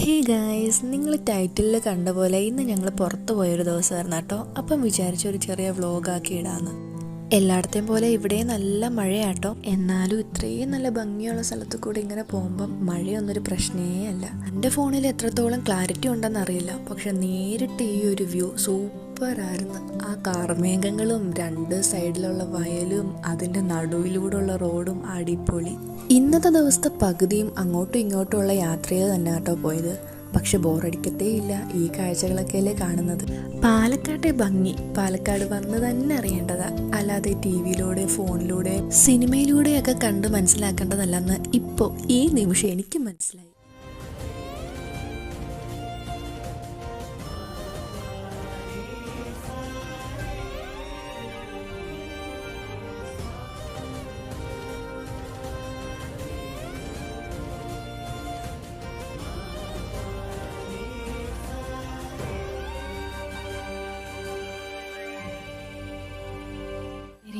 Hey guys നിങ്ങൾ ടൈറ്റിലിൽ കണ്ട പോലെ ഇന്ന് ഞങ്ങൾ പുറത്ത് പോയൊരു ദിവസമായിരുന്നു കേട്ടോ. അപ്പം വിചാരിച്ച ഒരു ചെറിയ വ്ലോഗാക്കി ഇടാന്ന്. എല്ലായിടത്തെയും പോലെ ഇവിടെ നല്ല മഴയാട്ടോ. എന്നാലും ഇത്രയും നല്ല ഭംഗിയുള്ള സ്ഥലത്ത് കൂടി ഇങ്ങനെ പോകുമ്പം മഴയൊന്നൊരു പ്രശ്നേ അല്ല. എന്റെ ഫോണിൽ എത്രത്തോളം ക്ലാരിറ്റി ഉണ്ടെന്ന് അറിയില്ല. പക്ഷെ നേരിട്ട് ഈ ഒരു വ്യൂ സൂപ്പറായിരുന്നു. ആ കാർമേഘങ്ങളും രണ്ട് സൈഡിലുള്ള വയലും അതിന്റെ നടുവിലൂടെയുള്ള റോഡും അടിപൊളി. ഇന്നത്തെ ദിവസത്തെ പകുതിയും അങ്ങോട്ടും ഇങ്ങോട്ടുമുള്ള യാത്രയിൽ തന്നെ കേട്ടോ പോയത്. പക്ഷെ ബോറടിക്കത്തേ ഇല്ല ഈ കാഴ്ചകളൊക്കെ അല്ലേ കാണുന്നത്. പാലക്കാട്ടെ ഭംഗി. പാലക്കാട് വന്ന് തന്നെ അറിയേണ്ടതാ. അല്ലാതെ ടി വിയിലൂടെ ഫോണിലൂടെ സിനിമയിലൂടെയൊക്കെ കണ്ട് മനസ്സിലാക്കേണ്ടതല്ലെന്ന് ഇപ്പോൾ ഈ നിമിഷം എനിക്ക് മനസ്സിലായി.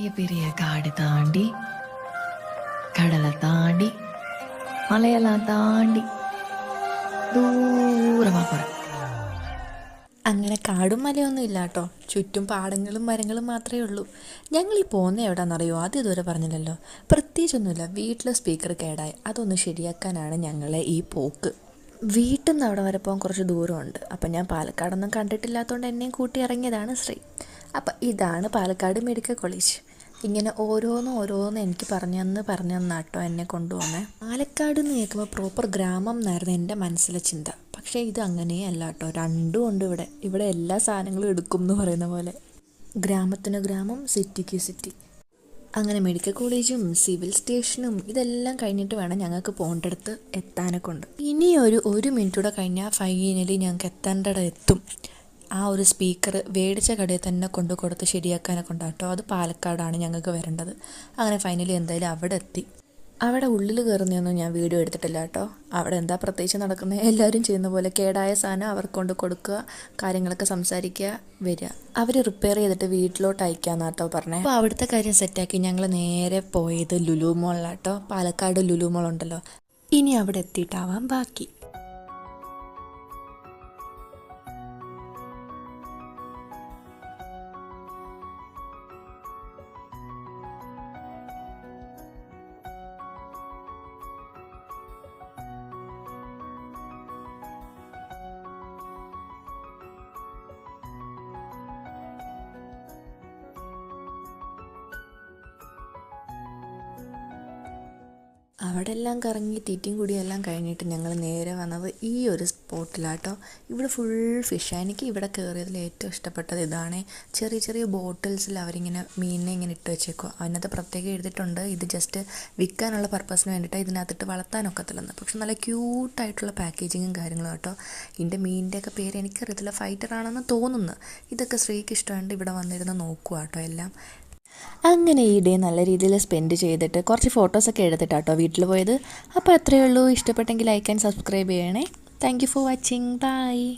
പെരിയ പെരിയ കാട് താണ്ടി കടല താണ്ടി മലയെല്ലാം താണ്ടി ദൂരമാ പോരാ അങ്ങനെ കാടും മലയൊന്നും ഇല്ല കേട്ടോ ചുറ്റും പാടങ്ങളും മരങ്ങളും മാത്രമേ ഉള്ളൂ. ഞങ്ങൾ ഈ പോകുന്ന എവിടെയാണെന്നറിയോ അത് ഇതുവരെ പറഞ്ഞില്ലല്ലോ. പ്രത്യേകിച്ചൊന്നുമില്ല. വീട്ടിലെ സ്പീക്കർ കേടായി. അതൊന്ന് ശരിയാക്കാനാണ് ഞങ്ങളെ ഈ പോക്ക്. വീട്ടിൽ നിന്ന് അവിടെ വരെ പോകാൻ കുറച്ച് ദൂരമുണ്ട്. അപ്പം ഞാൻ പാലക്കാടൊന്നും കണ്ടിട്ടില്ലാത്തതുകൊണ്ട് എന്നെയും കൂട്ടി ഇറങ്ങിയതാണ് ശ്രീ. അപ്പം ഇതാണ് പാലക്കാട് മെഡിക്കൽ കോളേജ്. ഇങ്ങനെ ഓരോന്ന് ഓരോന്ന് എനിക്ക് പറഞ്ഞെന്ന് പറഞ്ഞെന്നാട്ടോ എന്നെ കൊണ്ടുപോകുന്നത് പാലക്കാട് എന്ന് കേൾക്കുമ്പോൾ പ്രോപ്പർ ഗ്രാമം എന്നായിരുന്നു എന്റെ മനസ്സിലെ ചിന്ത. പക്ഷേ ഇത് അങ്ങനെയല്ല കേട്ടോ രണ്ടും ഉണ്ട് ഇവിടെ. ഇവിടെ എല്ലാ സാധനങ്ങളും എടുക്കും എന്ന് പറയുന്ന പോലെ. ഗ്രാമത്തിന് ഗ്രാമം സിറ്റിക്ക് സിറ്റി. അങ്ങനെ മെഡിക്കൽ കോളേജും സിവിൽ സ്റ്റേഷനും ഇതെല്ലാം കഴിഞ്ഞിട്ട് വേണം ഞങ്ങൾക്ക് പോകേണ്ടടുത്ത് എത്താനൊക്കെ ഉണ്ട്. ഇനി ഒരു ഒരു മിനിറ്റ് കൂടെ കഴിഞ്ഞാൽ ഫൈനലി ഞങ്ങൾക്ക് എത്തേണ്ടടെ എത്തും. ആ ഒരു സ്പീക്കർ മേടിച്ച കടയിൽ തന്നെ കൊണ്ടു കൊടുത്ത് ശരിയാക്കാനൊക്കെ ഉണ്ടാട്ടോ അത് പാലക്കാടാണ് ഞങ്ങൾക്ക് വരേണ്ടത്. അങ്ങനെ ഫൈനലി എന്തായാലും അവിടെ എത്തി. അവിടെ ഉള്ളിൽ കയറുന്നൊന്നും ഞാൻ വീഡിയോ എടുത്തിട്ടില്ല കേട്ടോ. അവിടെ എന്താ പ്രത്യേകിച്ച് നടക്കുന്നത് എല്ലാവരും ചെയ്യുന്ന പോലെ കേടായ സാധനം അവർക്ക് കൊണ്ട് കൊടുക്കുക കാര്യങ്ങളൊക്കെ സംസാരിക്കുക വരിക. അവർ റിപ്പയർ ചെയ്തിട്ട് വീട്ടിലോട്ട് അയക്കാന്ന് കേട്ടോ പറഞ്ഞത് അപ്പോൾ അവിടുത്തെ കാര്യം സെറ്റാക്കി ഞങ്ങൾ നേരെ പോയത് ലുലു മോളിലാട്ടോ പാലക്കാട് ലുലു മോൾ ഉണ്ടല്ലോ. ഇനി അവിടെ എത്തിയിട്ടാവാം ബാക്കി. അവിടെ എല്ലാം കറങ്ങി തീറ്റയും കൂടിയും എല്ലാം കഴിഞ്ഞിട്ട് ഞങ്ങൾ നേരെ വന്നത് ഈ ഒരു സ്പോട്ടിലാട്ടോ. ഇവിടെ ഫുൾ ഫിഷ് എനിക്ക് ഇവിടെ കയറിയതിൽ ഏറ്റവും ഇഷ്ടപ്പെട്ടത് ഇതാണ്. ചെറിയ ചെറിയ ബോട്ടിൽസിൽ അവരിങ്ങനെ മീനിനെ ഇങ്ങനെ ഇട്ട് വെച്ചേക്കും അതിനകത്ത് പ്രത്യേകം എഴുതിയിട്ടുണ്ട്. ഇത് ജസ്റ്റ് വിൽക്കാനുള്ള പർപ്പസിന് വേണ്ടിയിട്ട് ഇതിനകത്തിട്ട് വളർത്താനൊക്കത്തില്ലെന്ന് പക്ഷെ നല്ല ക്യൂട്ടായിട്ടുള്ള പാക്കേജിങ്ങും കാര്യങ്ങളും കേട്ടോ ഇതിന്റെ മീനിന്റെയൊക്കെ പേര് എനിക്കറിയത്തില്ല. ഫൈറ്റർ ആണെന്ന് തോന്നുന്നു. ഇതൊക്കെ സ്ത്രീക്ക് ഇഷ്ടമായിട്ട് ഇവിടെ വന്നിരുന്ന് നോക്കുക കേട്ടോ എല്ലാം. അങ്ങനെ ഈ ഡേ നല്ല രീതിയിൽ സ്പെൻഡ് ചെയ്തിട്ട് കുറച്ച് ഫോട്ടോസൊക്കെ എടുത്തിട്ടാട്ടോ വീട്ടിൽ പോയത്. അപ്പോൾ അത്രയേ ഉള്ളൂ. ഇഷ്ടപ്പെട്ടെങ്കിൽ ലൈക്ക് ആൻഡ് സബ്സ്ക്രൈബ് ചെയ്യണേ. Thank you for watching bye